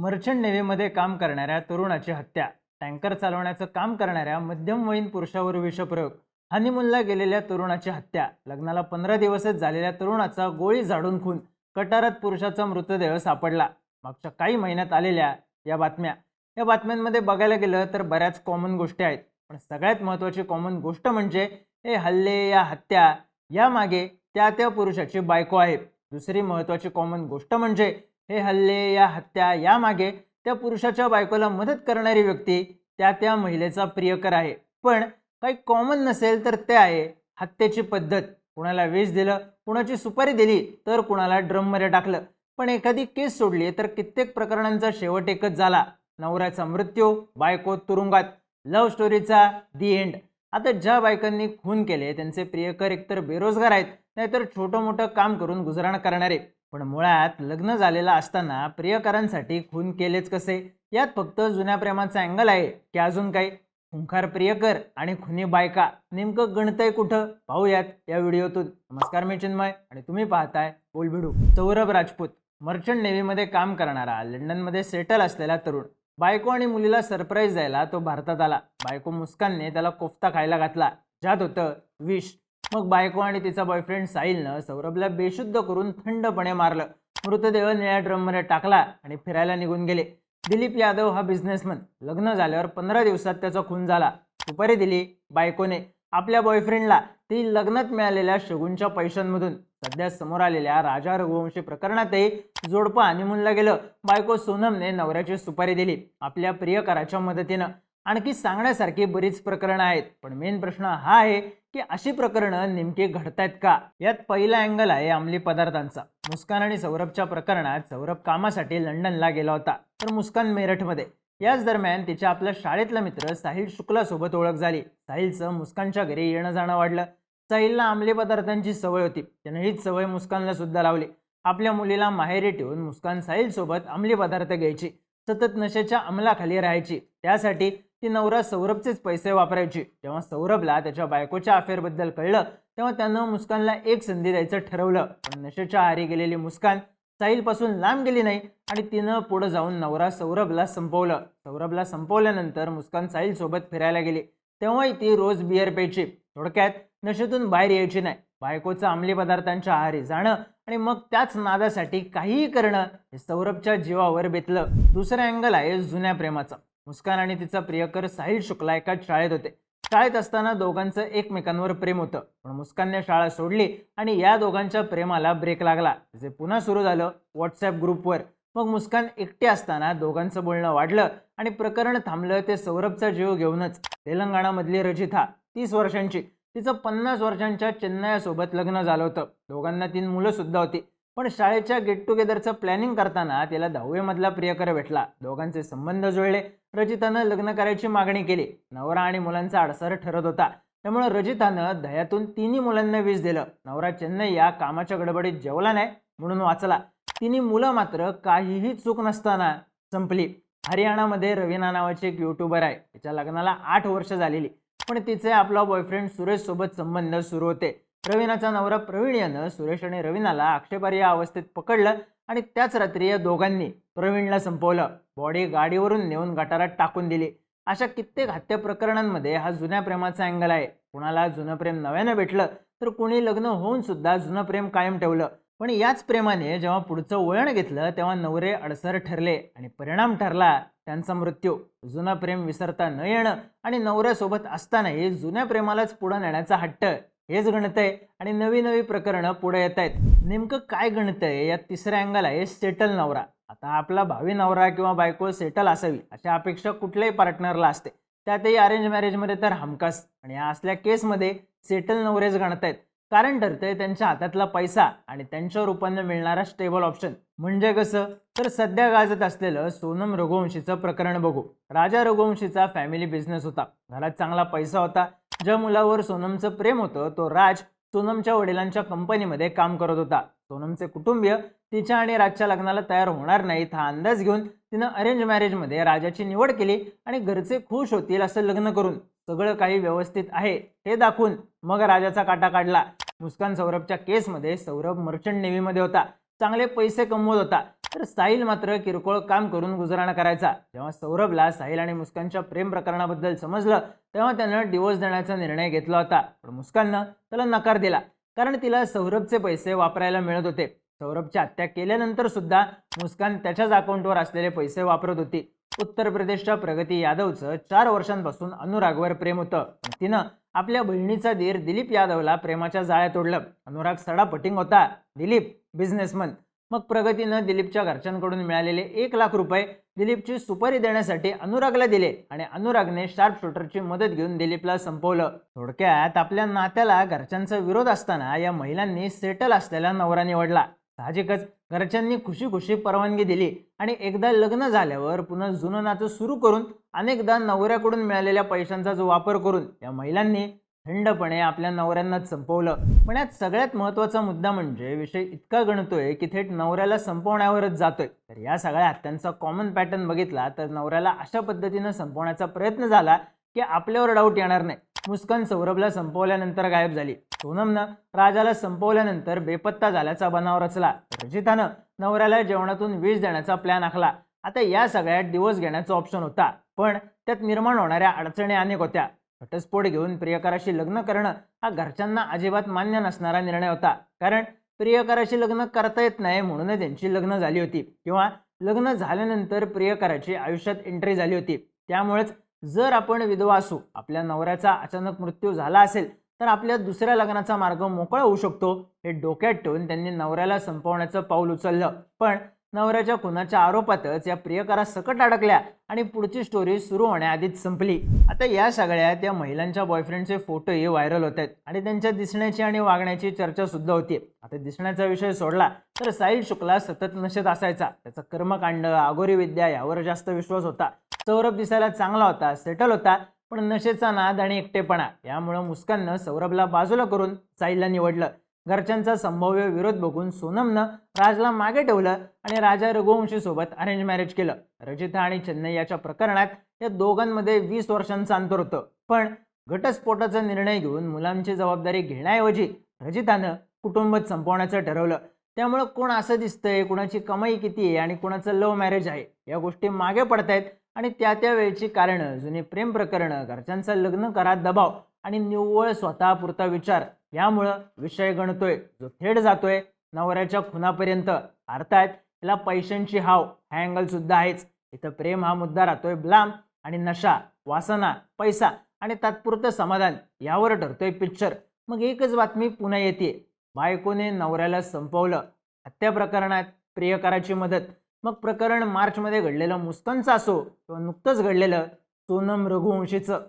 Merchant नेव्हीमध्ये काम करणाऱ्या तरुणाची हत्या. टँकर चालवण्याचं काम करणाऱ्या मध्यमवयीन पुरुषावर विषप्रयोग. हनीमूनला गेलेल्या तरुणाची हत्या. लग्नाला पंधरा दिवसच झालेल्या तरुणाचा गोळी झाडून खून. कटारात पुरुषाचा मृतदेह सापडला. मागच्या काही महिन्यात आलेल्या या बातम्या. या बातम्यांमध्ये बघायला गेलं तर बऱ्याच कॉमन गोष्टी आहेत. पण सगळ्यात महत्त्वाची कॉमन गोष्ट म्हणजे हे हल्ले या हत्या यामागे त्या त्या पुरुषाची बायको आहे. दुसरी महत्त्वाची कॉमन गोष्ट म्हणजे हे हल्ले या हत्या यामागे त्या पुरुषाच्या बायकोला मदत करणारी व्यक्ती त्या त्या महिलेचा प्रियकर आहे. पण काही कॉमन नसेल तर ते आहे. हत्येची पद्धत. कुणाला वेश दिलं कुणाची सुपारी दिली तर कुणाला ड्रममध्ये टाकलं. पण एखादी केस सोडली तर कित्येक प्रकरणांचा शेवट एकच झाला. नवऱ्याचा मृत्यू बायको तुरुंगात. लव्ह स्टोरीचा दी एंड आता ज्या बायकांनी खून केले त्यांचे प्रियकर एकतर बेरोजगार आहेत नाहीतर छोटं मोठं काम करून गुजराण करणारे. पण मुळात लग्न झालेलं असताना प्रियकरांसाठी खून केलेच कसे? यात फक्त जुन्या प्रेमाचा अँगल आहे की अजून काही खुंखार प्रियकर आणि खुनी बायका नेमकं गणतंय कुठं? पाहूयात या व्हिडिओतून. नमस्कार मी चिन्मय आणि तुम्ही पाहताय बोलभिडू सौरभ राजपूत मर्चंट नेव्हीमध्ये काम करणारा लंडनमध्ये सेटल असलेला तरुण. बायको आणि मुलीला सरप्राईज द्यायला तो भारतात आला. बायको मुस्कानने त्याला कोफ्ता खायला घातला. ज्यात होतं विष. मग बायको आणि तिचा बॉयफ्रेंड साहिलनं सौरभला बेशुद्ध करून थंडपणे मारलं. मृतदेह निळ्या ड्रममध्ये टाकला आणि फिरायला निघून गेले. दिलीप यादव हा बिझनेसमन लग्न झाल्यावर पंधरा दिवसात त्याचा खून झाला. सुपारी दिली बायकोने. आपल्या बॉयफ्रेंडला ती लग्नात मिळालेल्या शगुनच्या पैशांमधून. सध्या समोर आलेल्या राजा रघुवंशी प्रकरणातही जोडपं हनीमूनला गेलं. बायको सोनमने नवऱ्याची सुपारी दिली. आपल्या प्रियकराच्या मदतीनं. आणखी सांगण्यासारखी बरीच प्रकरणं आहेत. पण मेन प्रश्न हा आहे की अशी प्रकरणं नेमकी घडतायत का? यात पहिला अँगल आहे अंमली पदार्थांचा. मुस्कान आणि सौरभच्या प्रकरणात सौरभ कामासाठी लंडनला गेला होता तर मुस्कान मेरठमध्ये. याच दरम्यान तिच्या आपल्या शाळेतला मित्र साहिल शुक्लासोबत ओळख झाली. साहिलचं मुस्कानच्या घरी येणं जाणं वाढलं. साहिलला अंमली पदार्थांची सवय होती. त्यानं हीच सवय मुस्कानला सुद्धा लावली. आपल्या मुलीला माहेरी ठेवून मुस्कान साहिलसोबत अंमली पदार्थ घ्यायची. सतत नशेच्या अंमलाखाली राहायची. त्यासाठी ती नवरा सौरभचेच पैसे वापरायची. जेव्हा सौरभला त्याच्या बायकोच्या अफेअरबद्दल कळलं तेव्हा त्यानं मुस्कानला एक संधी द्यायचं ठरवलं. पण नशेच्या आहारी गेलेली मुस्कान साहिलपासून लांब गेली नाही आणि तिनं पुढं जाऊन नवरा सौरभला संपवलं. सौरभला संपवल्यानंतर मुस्कान साहिलसोबत फिरायला गेली. तेव्हाही ती रोज बिअर प्यायची. थोडक्यात नशेतून बाहेर यायची नाही. बायकोचं अंमली पदार्थांच्या आहारी जाणं आणि मग त्याच नादासाठी काहीही करणं हे सौरभच्या जीवावर बेतलं. दुसरं अँगल आहे जुन्या प्रेमाचा. मुस्कान आणि तिचा प्रियकर साहिल शुक्ला एकाच शाळेत होते. शाळेत असताना दोघांचं एकमेकांवर प्रेम होतं. पण मुस्कानने शाळा सोडली आणि या दोघांच्या प्रेमाला ब्रेक लागला. जे पुन्हा सुरू झालं व्हॉट्सॲप ग्रुपवर मग मुस्कान एकटे असताना दोघांचं बोलणं वाढलं आणि प्रकरण थांबलं ते सौरभचा जीव घेऊनच. तेलंगणामधली रजिथा तीस वर्षांची. तिचं पन्नास वर्षांच्या चेन्नयासोबत लग्न झालं होतं. दोघांना तीन मुलं सुद्धा होती. पण शाळेच्या गेट टुगेदरचं प्लॅनिंग करताना तिला दहावीमधला प्रियकर भेटला. दोघांचे संबंध जुळले. रजितानं लग्न करायची मागणी केली. नवरा आणि मुलांचा अडसर ठरत होता. त्यामुळे रजितानं दह्यातून तिन्ही मुलांना वीज दिलं. नवरा चेन्नई या कामाच्या गडबडीत जेवला नाही म्हणून वाचला. तिन्ही मुलं मात्र काहीही चूक नसताना संपली. हरियाणामध्ये रवीना नावाची एक युट्यूबर आहे. तिच्या लग्नाला आठ वर्ष झालेली. पण तिचे आपला बॉयफ्रेंड सुरेश सोबत संबंध सुरू होते. रवीनाचा नवरा प्रवीण यानं सुरेश आणि रवीनाला आक्षेपार्ह अवस्थेत पकडलं. आणि त्याच रात्री या दोघांनी प्रवीणला संपवलं. बॉडी गाडीवरून नेऊन गटारात टाकून दिली. अशा कित्येक हत्या प्रकरणांमध्ये हा जुन्या प्रेमाचा अँगल आहे. कुणाला जुनं प्रेम नव्यानं भेटलं तर कुणी लग्न होऊन सुद्धा जुनं प्रेम कायम ठेवलं. पण याच प्रेमाने जेव्हा पुढचं वळण घेतलं तेव्हा नवरे अडसर ठरले आणि परिणाम ठरला त्यांचा मृत्यू. जुनं प्रेम विसरता न येणं आणि नवऱ्यासोबत असतानाही जुन्या प्रेमालाच पुढं नेण्याचा हट्ट हेच गणतंय आणि नवी नवी प्रकरणं पुढे येत आहेत. नेमकं काय गणतंय या तिसऱ्या अँगल आहे सेटल नवरा. आता आपला भावी नवरा किंवा बायको सेटल असावी अशा अपेक्षा कुठल्याही पार्टनरला असते. त्यातही अरेंज मॅरेजमध्ये तर हमखास. आणि या असल्या केसमध्ये सेटल नवरेच गणत आहेत. कारण ठरतंय त्यांच्या हातातला पैसा आणि त्यांच्या रूपानं मिळणारा स्टेबल ऑप्शन म्हणजे कसं? तर सध्या गाजत असलेलं सोनम रघुवंशीचं प्रकरण बघू. राजा रघुवंशीचा फॅमिली बिझनेस होता. घरात चांगला पैसा होता. ज्या मुलावर सोनमचं प्रेम होतं तो राज सोनमच्या वडिलांच्या कंपनीमध्ये काम करत होता. सोनमचे कुटुंबीय तिच्या आणि राजच्या लग्नाला तयार होणार नाहीत हा अंदाज घेऊन तिनं अरेंज मॅरेजमध्ये राजाची निवड केली आणि घरचे खुश होतील असं लग्न करून सगळं काही व्यवस्थित आहे हे दाखवून मग राजाचा काटा काढला. मुस्कान सौरभच्या केसमध्ये सौरभ मर्चंट नेव्हीमध्ये होता. चांगले पैसे कमवत होता. तर साहिल मात्र किरकोळ काम करून गुजराणा करायचा. जेव्हा सौरभला साहिल आणि मुस्कानच्या प्रेम प्रकरणाबद्दल समजलं तेव्हा त्यानं डिवोर्स देण्याचा निर्णय घेतला होता. पण मुस्काननं त्याला नकार दिला कारण तिला सौरभचे पैसे वापरायला मिळत होते. सौरभची हत्या केल्यानंतर सुद्धा मुस्कान त्याच्याच अकाउंटवर असलेले पैसे वापरत होती. उत्तर प्रदेशच्या प्रगती यादवचं चार वर्षांपासून अनुरागवर प्रेम होतं. तिनं आपल्या बहिणीचा धीर दिलीप यादवला प्रेमाच्या जाळ्यात ओढलं. अनुराग सडापटिंग होता. दिलीप बिझनेसमन. मग प्रगतीनं दिलीपच्या घरच्यांकडून मिळालेले एक लाख रुपये दिलीपची सुपारी देण्यासाठी अनुरागला दिले आणि अनुरागने शार्प शूटरची मदत घेऊन दिलीपला संपवलं. थोडक्यात आपल्या नात्याला घरच्यांचा विरोध असताना या महिलांनी सेटल असलेला नवरा निवडला. साहजिकच घरच्यांनी खुशी खुशी परवानगी दिली आणि एकदा लग्न झाल्यावर पुन्हा जुनं नातं सुरू करून अनेकदा नवऱ्याकडून मिळालेल्या पैशांचा जो वापर करून या महिलांनी थंडपणे आपल्या नवऱ्यांनाच संपवलं. पण यात सगळ्यात महत्त्वाचा मुद्दा म्हणजे विषय इतका गणतोय की थेट नवऱ्याला संपवण्यावरच जातोय. तर या सगळ्या हत्यांचा कॉमन पॅटर्न बघितला तर नवऱ्याला अशा पद्धतीनं संपवण्याचा प्रयत्न झाला की आपल्यावर डाऊट येणार नाही. मुस्कान सौरभला संपवल्यानंतर गायब झाली. सोनमनं राजाला संपवल्यानंतर बेपत्ता झाल्याचा बनाव रचला. रजितानं नवऱ्याला जेवणातून विष देण्याचा प्लॅन आखला. आता या सगळ्यात दिवस घेण्याचा ऑप्शन होता. पण त्यात निर्माण होणाऱ्या अडचणी अनेक होत्या. घटस्फोट घेऊन प्रियकराशी लग्न करणं हा घरच्यांना अजिबात मान्य नसणारा निर्णय होता. कारण प्रियकराशी लग्न करता येत नाही म्हणूनच त्यांची लग्न झाली होती किंवा लग्न झाल्यानंतर प्रियकराची आयुष्यात एंट्री झाली होती. त्यामुळेच जर आपण विधवा असू आपल्या नवऱ्याचा अचानक मृत्यू झाला असेल तर आपल्या दुसऱ्या लग्नाचा मार्ग मोकळा होऊ शकतो. हे डोक्यात ठेवून त्यांनी नवऱ्याला संपवण्याचं पाऊल उचललं. पण नवऱ्याच्या खुनाच्या आरोपातच या प्रियकरा सकट अडकल्या आणि पुढची स्टोरी सुरू होण्याआधीच संपली. आता या सगळ्यात या महिलांच्या बॉयफ्रेंडचे फोटोही व्हायरल होत आहेत आणि त्यांच्या दिसण्याची आणि वागण्याची चर्चा सुद्धा होती आता दिसण्याचा विषय सोडला तर साहिल शुक्ला सतत नशेत असायचा. त्याचा कर्मकांड आगोरी विद्या यावर जास्त विश्वास होता. सौरभ दिसायला चांगला होता सेटल होता पण नशेचा नाद आणि एकटेपणा यामुळं मुस्काननं सौरभला बाजूला करून साहिलला निवडलं. घरच्यांचा संभाव्य विरोध बघून सोनमनं राजला मागे ठेवलं आणि राजा रघुवंशी सोबत अरेंज मॅरेज केलं. रजिता आणि चेन्नई याच्या प्रकरणात या दोघांमध्ये वीस वर्षांचं अंतर होतं. पण घटस्फोटाचा निर्णय घेऊन मुलांची जबाबदारी घेण्याऐवजी रजितानं कुटुंबच संपवण्याचं ठरवलं. त्यामुळं कोण असं दिसतंय कुणाची कमाई किती आहे आणि कुणाचं लव्ह मॅरेज आहे या गोष्टी मागे पडतायत. आणि त्या त्या वेळची कारणं जुनी प्रेम प्रकरणं घरच्यांचं लग्न करा दबाव आणि निव्वळ स्वतःपुरता विचार यामुळं विषय गणतोय जो थेट जातोय नवऱ्याच्या खुनापर्यंत. अर्थात याला पैशांची हाव हा अँगल सुद्धा आहेच. इथं प्रेम हा मुद्दा राहतोय ब्लाम आणि नशा वासना पैसा आणि तात्पुरतं समाधान यावर ठरतोय पिक्चर मग एकच बातमी पुन्हा येते. बायकोने नवऱ्याला संपवलं. हत्या प्रकरणात प्रियकराची मदत. मग प्रकरण मार्चमध्ये घडलेलं मुस्कानचं असो किंवा नुकतंच घडलेलं सोनम रघुवंशीचं.